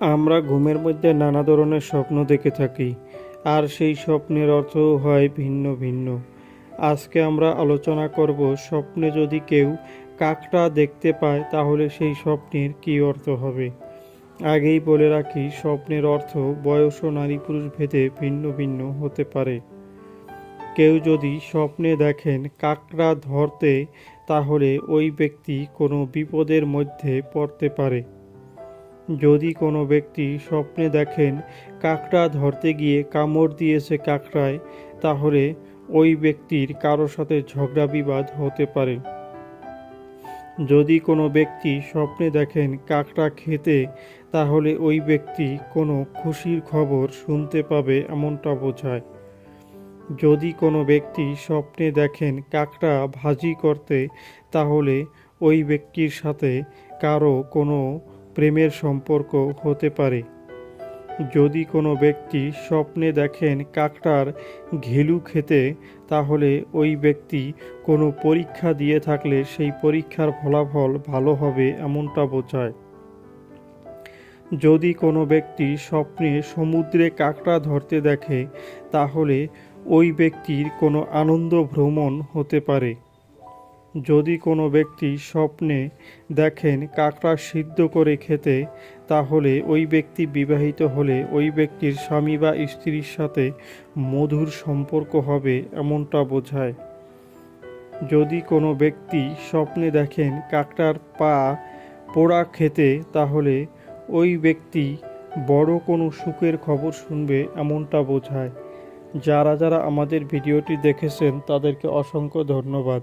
আমরা ঘুমের মধ্যে নানা ধরনের স্বপ্ন দেখে থাকি, আর সেই স্বপ্নের অর্থও হয় ভিন্ন ভিন্ন। আজকে আমরা আলোচনা করব স্বপ্নে যদি কেউ কাকটা দেখতে পায়, তাহলে সেই স্বপ্নের কী অর্থ হবে? আগেই বলে রাখি, স্বপ্নের অর্থ বয়স ও নারী পুরুষ ভেদে ভিন্ন ভিন্ন হতে পারে। কেউ যদি স্বপ্নে দেখেন কাকড়া ধরতে, তাহলে ওই ব্যক্তি কোনো বিপদের মধ্যে পড়তে পারে। যদি কোনো ব্যক্তি স্বপ্নে দেখেন কাকড়া ধরতে গিয়ে কামড় দিয়েছে কাকড়ায়, তাহলে ওই ব্যক্তির কারও সাথে ঝগড়া বিবাদ হতে পারে। যদি কোনো ব্যক্তি স্বপ্নে দেখেন কাকড়া খেতে, তাহলে ওই ব্যক্তি কোনো খুশির খবর শুনতে পাবে এমনটা বোঝায়। যদি কোনো ব্যক্তি স্বপ্নে দেখেন কাকড়া ভাজি করতে, তাহলে ওই ব্যক্তির সাথে কারও কোনো প্রেমের সম্পর্ক হতে পারে। যদি কোনো ব্যক্তি স্বপ্নে দেখেন কাকটার ঘেলু খেতে, তাহলে ওই ব্যক্তি কোনো পরীক্ষা দিয়ে থাকলে সেই পরীক্ষার ফলাফল ভালো হবে এমনটা বোঝায়। যদি কোনো ব্যক্তি স্বপ্নে সমুদ্রে কাকড়া ধরতে দেখে, তাহলে ওই ব্যক্তির কোনো আনন্দ ভ্রমণ হতে পারে। যদি কোনো ব্যক্তি স্বপ্নে দেখেন কাকড়া সিদ্ধ করে খেতে, তাহলে ওই ব্যক্তি বিবাহিত হলে ওই ব্যক্তির স্বামী বা স্ত্রীর সাথে মধুর সম্পর্ক হবে এমনটা বোঝায়। যদি কোনো ব্যক্তি স্বপ্নে দেখেন কাকটার পা পোড়া খেতে, তাহলে ওই ব্যক্তি বড় কোনো সুখের খবর শুনবে এমনটা বোঝায়। যারা যারা আমাদের ভিডিওটি দেখেছেন, তাদেরকে অসংখ্য ধন্যবাদ।